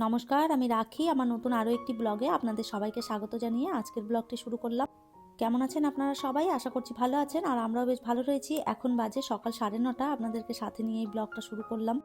নমস্কার, আমি রাখি। আমার নতুন আরও একটি ব্লগে আপনাদের সবাইকে স্বাগত জানিয়ে আজকের ব্লগটি শুরু করলাম। কেমন আছেন আপনারা সবাই? আশা করছি ভালো আছেন। আর আমরাও বেশ ভালো রয়েছি। এখন বাজে সকাল সাড়ে নটা। আপনাদেরকে সাথে নিয়ে এই ব্লগটা শুরু করলাম।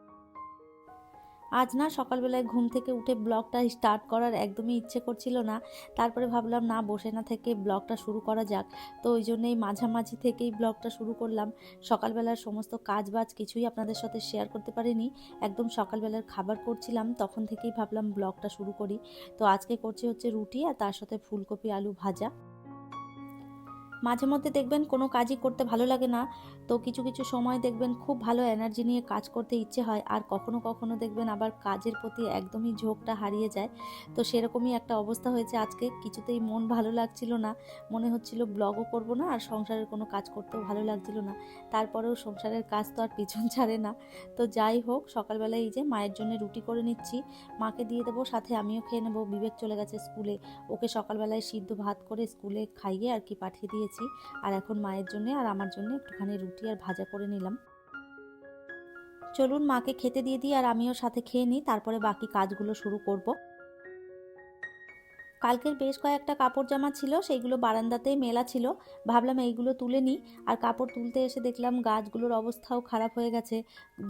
আজ না সকালবেলায় ঘুম থেকে উঠে ব্লগটা স্টার্ট করার একদমই ইচ্ছে করছিল না। তারপরে ভাবলাম, না, বসে না থেকে ব্লগটা শুরু করা যাক। তো ওই জন্যই মাঝামাঝি থেকেই ব্লগটা শুরু করলাম। সকালবেলার সমস্ত কাজ বাজ কিছুই আপনাদের সাথে শেয়ার করতে পারিনি। একদম সকালবেলার খাবার করছিলাম, তখন থেকেই ভাবলাম ব্লগটা শুরু করি। তো আজকে করছি হচ্ছে রুটি আর তার সাথে ফুলকপি, আলু ভাজা। মাঝে মধ্যে দেখবেন কোনো কাজই করতে ভালো লাগে না। তো কিছু কিছু সময় দেখবেন খুব ভালো এনার্জি নিয়ে কাজ করতে ইচ্ছে হয়। আর কখনো কখনো দেখবেন আবার কাজের প্রতি একদমই ঝোঁকটা হারিয়ে যায়। তো সেরকমই একটা অবস্থা হয়েছে আজকে। কিছুতেই মন ভালো লাগছিল না। মনে হচ্ছিল ব্লগও করব না আর সংসারের কোনো কাজ করতেও ভালো লাগছিল না। তারপরেও সংসারের কাজ তো আর পিছন ছাড়ে না। তো যাই হোক, সকালবেলায় এই যে মায়ের জন্য রুটি করে নিচ্ছি। মাকে দিয়ে দেবো, সাথে আমিও খেয়ে নেব। বিবেক চলে গেছে স্কুলে। ওকে সকালবেলায় সিদ্ধ ভাত করে স্কুলে খাইয়ে আর কি পাঠিয়ে দিয়েছি। আর এখন মায়ের জন্য আর আমার জন্য একটুখানি রুটি আর ভাজা করে নিলাম। চলুন মাকে খেতে দিয়ে দিই আর আমিও সাথে খেয়ে নিই, তারপরে বাকি কাজগুলো শুরু করব। কালকের বেশ কয়েকটা কাপড় জামা ছিল, সেইগুলো বারান্দাতেই মেলা ছিল। ভাবলাম এইগুলো তুলে নিই। আর কাপড় তুলতে এসে দেখলাম গাছগুলোর অবস্থাও খারাপ হয়ে গেছে।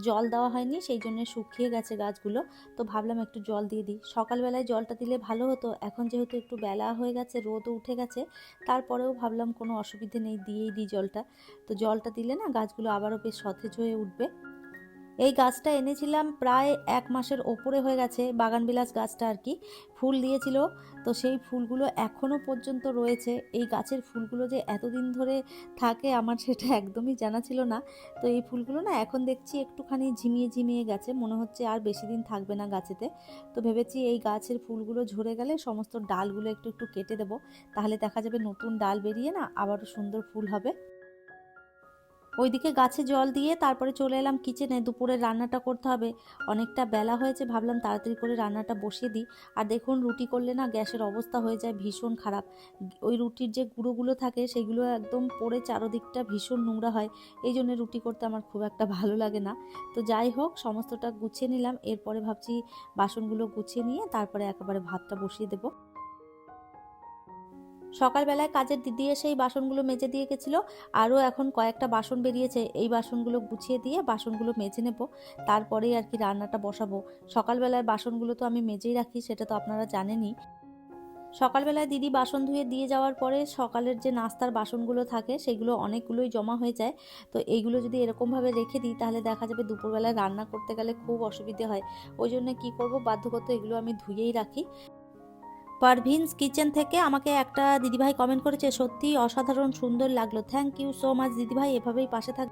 জল দেওয়া হয়নি, সেই জন্য শুকিয়ে গেছে গাছগুলো। তো ভাবলাম একটু জল দিয়ে দিই। সকালবেলায় জলটা দিলে ভালো হতো, এখন যেহেতু একটু বেলা হয়ে গেছে, রোদও উঠে গেছে, তারপরেও ভাবলাম কোনো অসুবিধে নেই, দিয়েই দিই জলটা। তো জলটা দিলে না গাছগুলো আবারও বেশ সতেজ হয়ে উঠবে। এই গাছটা এনেছিলাম প্রায় এক মাসের ওপরে হয়ে গেছে, বাগানবিলাস গাছটা আর কি। ফুল দিয়েছিল, তো সেই ফুলগুলো এখনও পর্যন্ত রয়েছে। এই গাছের ফুলগুলো যে এতদিন ধরে থাকে আমার সেটা একদমই জানা ছিল না। তো এই ফুলগুলো না এখন দেখছি একটুখানি ঝিমিয়ে ঝিমিয়ে গেছে, মনে হচ্ছে আর বেশি দিন থাকবে না গাছেতে। তো ভেবেছি এই গাছের ফুলগুলো ঝরে গেলে সমস্ত ডালগুলো একটু একটু কেটে দেবো। তাহলে দেখা যাবে নতুন ডাল বেরিয়ে না আবারও সুন্দর ফুল হবে। ওইদিকে গাছে জল দিয়ে তারপরে চলে এলাম কিচেনে। দুপুরে রান্নাটা করতে হবে। অনেকটা বেলা হয়েছে, ভাবলাম তাড়াতাড়ি করে রান্নাটা বসিয়ে দিই। আর দেখুন, রুটি করলে না গ্যাসের অবস্থা হয়ে যায় ভীষণ খারাপ। ওই রুটির যে গুঁড়োগুলো থাকে, সেগুলো একদম পড়ে চারোদিকটা ভীষণ নোংরা হয়। এই জন্য রুটি করতে আমার খুব একটা ভালো লাগে না। তো যাই হোক, সমস্তটা গুছিয়ে নিলাম। এরপরে ভাবছি বাসনগুলো গুছিয়ে নিয়ে তারপরে একেবারে ভাতটা বসিয়ে দেবো। সকালবেলায় কাজের দিদি এসে এই বাসনগুলো মেজে দিয়ে গেছিল। আরও এখন কয়েকটা বাসন বেরিয়েছে। এই বাসনগুলো গুছিয়ে দিয়ে বাসনগুলো মেজে নেব। তারপরেই আর কি রান্নাটা বসাবো। সকালবেলার বাসনগুলো তো আমি মেজেই রাখি, সেটা তো আপনারা জানেনই। সকালবেলায় দিদি বাসন ধুয়ে দিয়ে যাওয়ার পরে সকালের যে নাস্তার বাসনগুলো থাকে, সেগুলো অনেকগুলোই জমা হয়ে যায়। তো এইগুলো যদি এরকমভাবে রেখে দিই, তাহলে দেখা যাবে দুপুরবেলায় রান্না করতে গেলে খুব অসুবিধে হয়। ওই জন্য কী করব বাধ্যগত এগুলো আমি ধুয়েই রাখি। পারভিন্স কিচেন থেকে আমাকে একটা দিদিভাই কমেন্ট করেছে, সত্যি অসাধারণ সুন্দর লাগল। থ্যাংক ইউ সো মাচ দিদিভাই, এভাবেই পাশে থাক।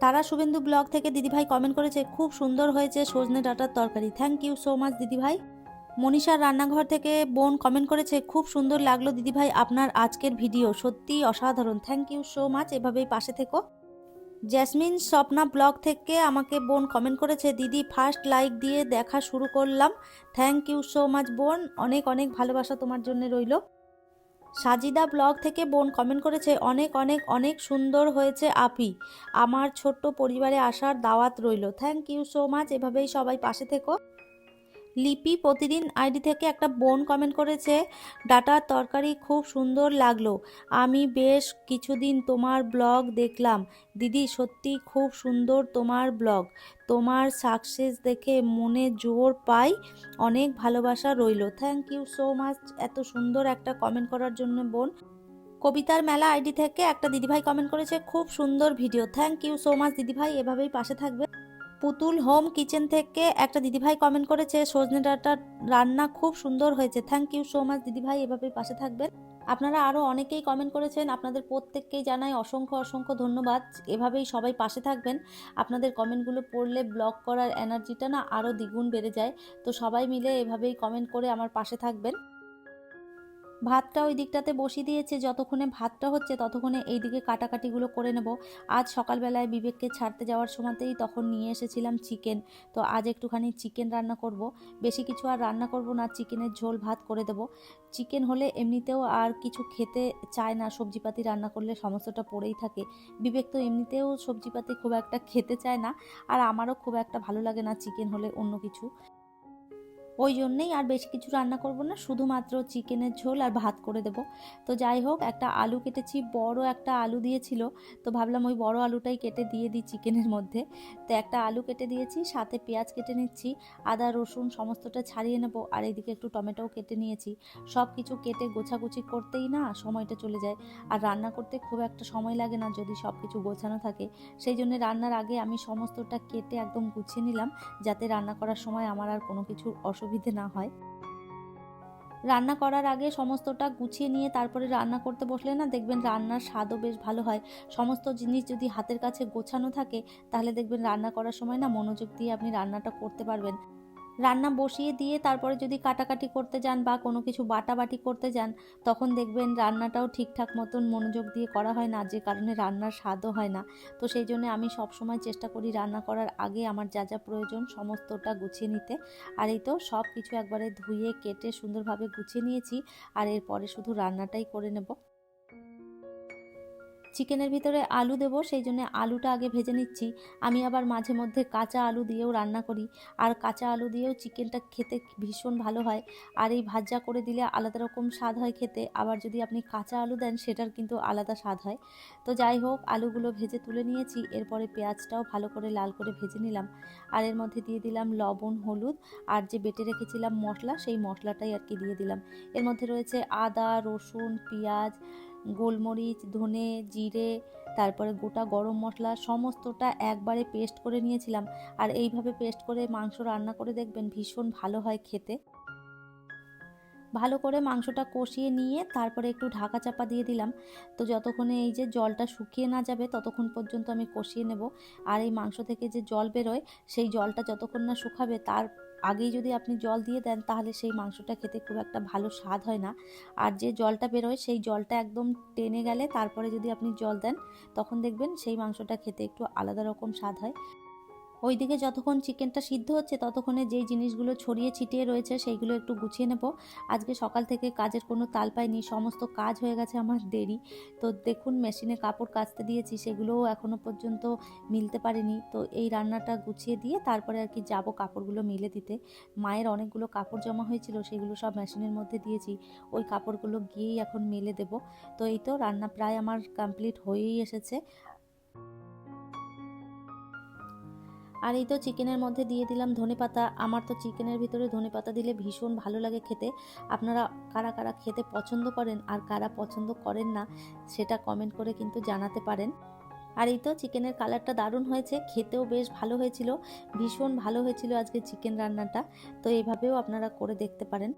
তারা শুভেন্দু ব্লগ থেকে দিদিভাই কমেন্ট করেছে, খুব সুন্দর হয়েছে সজনে ডাটার তরকারি। থ্যাংক ইউ সো মাচ দিদিভাই। মনীষার রান্নাঘর থেকে বোন কমেন্ট করেছে, খুব সুন্দর লাগল দিদিভাই আপনার আজকের ভিডিও সত্যি অসাধারণ। থ্যাংক ইউ সো মাচ এভাবেই পাশে থেকো। জ্যাসমিন স্বপ্না ব্লগ থেকে আমাকে বোন কমেন্ট করেছে, দিদি ফার্স্ট লাইক দিয়ে দেখা শুরু করলাম। থ্যাংক ইউ সো মাচ বোন। অনেক অনেক ভালোবাসা তোমার জন্য রইল। সাজিদা ব্লগ থেকে বোন কমেন্ট করেছে, অনেক অনেক অনেক সুন্দর হয়েছে আপি। আমার ছোট্ট পরিবারে আসার দাওয়াত রইল। থ্যাংক ইউ সো মাচ এভাবেই সবাই পাশে থেকো। লিপি প্রতিদিন আইডি থেকে একটা বোন কমেন্ট করেছে ডাটার তরকারি খুব সুন্দর লাগল। আমি বেশ কিছুদিন তোমার ব্লগ দেখলাম। দিদি, সত্যি খুব সুন্দর তোমার ব্লগ। তোমার সাকসেস দেখে মনে জোর পাই। অনেক ভালোবাসা রইল। থ্যাংক ইউ সো মাচ এত সুন্দর একটা কমেন্ট করার জন্য বোন। কবিতার মেলা আইডি থেকে একটা দিদিভাই কমেন্ট করেছে, খুব সুন্দর video thank you so much দিদিভাই। এভাবেই পাশে থাকবে। পুতুল হোম কিচেন থেকে একটা দিদিভাই কমেন্ট করেছে, সজনে ডাঁটার রান্না খুব সুন্দর হয়েছে। থ্যাংক ইউ সো মাচ দিদিভাই এভাবেই পাশে থাকবেন। আপনারা আরও অনেকেই কমেন্ট করেছেন, আপনাদের প্রত্যেককেই জানাই অসংখ্য অসংখ্য ধন্যবাদ। এভাবেই সবাই পাশে থাকবেন। আপনাদের কমেন্টগুলো পড়লে ব্লগ করার এনার্জিটা না আরও দ্বিগুণ বেড়ে যায়। তো সবাই মিলে এভাবেই কমেন্ট করে আমার পাশে থাকবেন। ভাতটা ওই দিকটাতে বসিয়ে দিয়েছে, যতক্ষণে ভাতটা হচ্ছে ততক্ষণে এই দিকে কাটাকাটিগুলো করে নেব। আজ সকালবেলায় বিবেককে ছাড়তে যাওয়ার সময়তেই তখন নিয়ে এসেছিলাম চিকেন। তো আজ একটুখানি চিকেন রান্না করব। বেশি কিছু আর রান্না করব না, চিকেনের ঝোল ভাত করে দেব। চিকেন হলে এমনিতেও আর কিছু খেতে চায় না, সবজিপাতি রান্না করলে সমস্তটা পড়েই থাকে। বিবেক তো এমনিতেও সবজিপাতি খুব একটা খেতে চায় না, আর আমারও খুব একটা ভালো লাগে না চিকেন হলে অন্য কিছু। ওই জন্যেই আর বেশি কিছু রান্না করব না, শুধুমাত্র চিকেনের ঝোল আর ভাত করে দেব। তো যাই হোক, একটা আলু কেটেছি, বড় একটা আলু দিয়েছিল, তো ভাবলাম ওই বড় আলুটাই কেটে দিয়ে দিই চিকেনের মধ্যে। তো একটা আলু কেটে দিয়েছি, সাথে পেঁয়াজ কেটে নিচ্ছি, আদা, রসুন সমস্তটা ছাড়িয়ে নেব, আর এদিকে একটু টমেটোও কেটে নিয়েছি। সব কিছু কেটে গোছাগুছি করতেই না সময়টা চলে যায়। আর রান্না করতে খুব একটা সময় লাগে না যদি সব কিছু গোছানো থাকে। সেই জন্য রান্নার আগে আমি সমস্তটা কেটে একদম গুছিয়ে নিলাম, যাতে রান্না করার সময় আমার আর কোনো কিছু অসুবিধে না হয়। রান্না করার আগে সমস্তটা গুছিয়ে নিয়ে তারপরে রান্না করতে বসলে না দেখবেন রান্নার স্বাদও বেশ ভালো হয়। সমস্ত জিনিস যদি হাতের কাছে গোছানো থাকে, তাহলে দেখবেন রান্না করার সময় না মনোযোগ দিয়ে আপনি রান্নাটা করতে পারবেন। রান্না বসিয়ে দিয়ে তারপরে যদি কাটাকাটি করতে যান বা কোনো কিছু বাটাবাটি করতে যান, তখন দেখবেন রান্নাটাও ঠিকঠাক মতন মনোযোগ দিয়ে করা হয় না, যে কারণে রান্নার স্বাদও হয় না। তো সেই জন্য আমি সবসময় চেষ্টা করি রান্না করার আগে আমার যা যা প্রয়োজন সমস্তটা গুছিয়ে নিতে। আর এই তো সব কিছু একবারে ধুয়ে, কেটে সুন্দরভাবে গুছিয়ে নিয়েছি, আর এরপরে শুধু রান্নাটাই করে নেব। চিকেনের ভিতরে আলু দেবো, সেই জন্য আলুটা আগে ভেজে নিচ্ছি। আমি আবার মাঝে মধ্যে কাঁচা আলু দিয়েও রান্না করি। আর কাঁচা আলু দিয়েও চিকেনটা খেতে ভীষণ ভালো হয়। আর এই ভাজা করে দিলে আলাদা রকম স্বাদ হয় খেতে। আবার যদি আপনি কাঁচা আলু দেন, সেটার কিন্তু আলাদা স্বাদ হয়। তো যাই হোক, আলুগুলো ভেজে তুলে নিয়েছি। এরপরে পেঁয়াজটাও ভালো করে লাল করে ভেজে নিলাম। আর এর মধ্যে দিয়ে দিলাম লবণ, হলুদ। আর যে বেটে রেখেছিলাম মশলা, সেই মশলাটাই আর কি দিয়ে দিলাম। এর মধ্যে রয়েছে আদা, রসুন, পেঁয়াজ গোলমরিচ, ধনে, জিরে, তারপরে গোটা গরম মশলা, সমস্তটা একবারে পেস্ট করে নিয়েছিলাম। আর এইভাবে পেস্ট করে মাংস রান্না করে দেখবেন ভীষণ ভালো হয় খেতে। ভালো করে মাংসটা কষিয়ে নিয়ে তারপরে একটু ঢাকা চাপা দিয়ে দিলাম। তো যতক্ষণে এই যে জলটা শুকিয়ে না যাবে ততক্ষণ পর্যন্ত আমি কষিয়ে নেব। আর এই মাংস থেকে যে জল বেরোয়, সেই জলটা যতক্ষণ না শুকাবে তার আগেই যদি আপনি জল দিয়ে দেন, তাহলে সেই মাংসটা খেতে খুব একটা ভালো স্বাদ হয় না। আর যে জলটা বেরোয়, সেই জলটা একদম টেনে গেলে তারপরে যদি আপনি জল দেন, তখন দেখবেন সেই মাংসটা খেতে একটু আলাদা রকম স্বাদ হয়। ওইদিকে যতক্ষণ চিকেনটা সিদ্ধ হচ্ছে, ততক্ষণে যেই জিনিসগুলো ছড়িয়ে ছিটিয়ে রয়েছে, সেইগুলো একটু গুছিয়ে নেব। আজকে সকাল থেকে কাজের কোনো তাল পাইনি, সমস্ত কাজ হয়ে গেছে আমার দেরি। তো দেখুন, মেশিনে কাপড় কাচতে দিয়েছি, সেগুলোও এখনও পর্যন্ত মিলতে পারেনি। তো এই রান্নাটা গুছিয়ে দিয়ে তারপরে আর কি যাব কাপড়গুলো মিলে দিতে। মায়ের অনেকগুলো কাপড় জমা হয়েছিল, সেগুলো সব মেশিনের মধ্যে দিয়েছি। ওই কাপড়গুলো গিয়েই এখন মেলে দেব। তো এই তো রান্না প্রায় আমার কমপ্লিট হয়েই এসেছে। আর এই তো চিকেনের মধ্যে দিয়ে দিলাম ধনে পাতা। আমার তো চিকেনের ভিতরে ধনে পাতা দিলে ভীষণ ভালো লাগে খেতে। আপনারা কারা কারা খেতে পছন্দ করেন আর কারা পছন্দ করেন না, সেটা কমেন্ট করে কিন্তু জানাতে পারেন। আর এই তো চিকেনের কালারটা দারুণ হয়েছে, খেতেও বেশ ভালো হয়েছিল, ভীষণ ভালো হয়েছিল আজকে চিকেন রান্নাটা। তো এইভাবেও আপনারা করে দেখতে পারেন।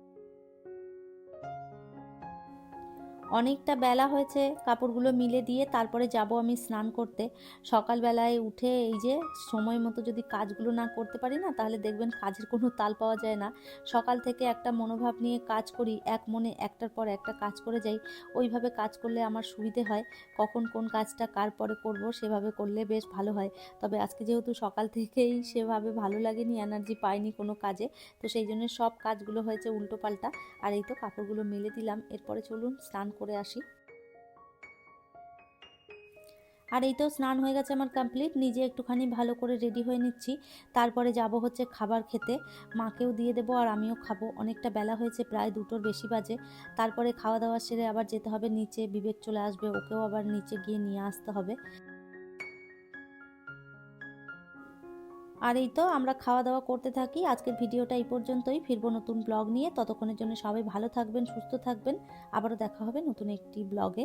অনেকটা বেলা হয়েছে, কাপড়গুলো মিলে দিয়ে তারপরে যাব আমি স্নান করতে। সকালবেলায় উঠে এই যে সময় মতো যদি কাজগুলো না করতে পারি না, তাহলে দেখবেন কাজের কোনো তাল পাওয়া যায় না। সকাল থেকে একটা মনোভাব নিয়ে কাজ করি, এক মনে একটার পর একটা কাজ করে যাই। ওইভাবে কাজ করলে আমার সুবিধে হয়, কখন কোন কাজটা কার পরে করব সেভাবে করলে বেশ ভালো হয়। তবে আজকে যেহেতু সকাল থেকেই সেভাবে ভালো লাগেনি, এনার্জি পাইনি কোনো কাজে, তো সেই জন্য সব কাজগুলো হয়েছে উল্টো পাল্টা আর এই তো কাপড়গুলো মেলে দিলাম, এরপরে চলুন স্নান করে আসি। আর এই তো স্নান হয়ে গেছে আমার কমপ্লিট নিজে একটুখানি ভালো করে রেডি হয়ে নিচ্ছি। তারপরে যাব হচ্ছে খাবার খেতে। মাকেও দিয়ে দেবো আর আমিও খাব। অনেকটা বেলা হয়েছে, প্রায় দুটোর বেশি বাজে। তারপরে খাওয়া দাওয়া সেরে আবার যেতে হবে, নিচে বিবেক চলে আসবে, ওকেও আবার নিচে গিয়ে নিয়ে আসতে হবে। আর এই তো আমরা খাওয়া দাওয়া করতে থাকি। আজকের ভিডিওটা এই পর্যন্তই। ফিরবো নতুন ব্লগ নিয়ে। ততক্ষণের জন্য সবাই ভালো থাকবেন, সুস্থ থাকবেন। আবারও দেখা হবে নতুন একটি ব্লগে।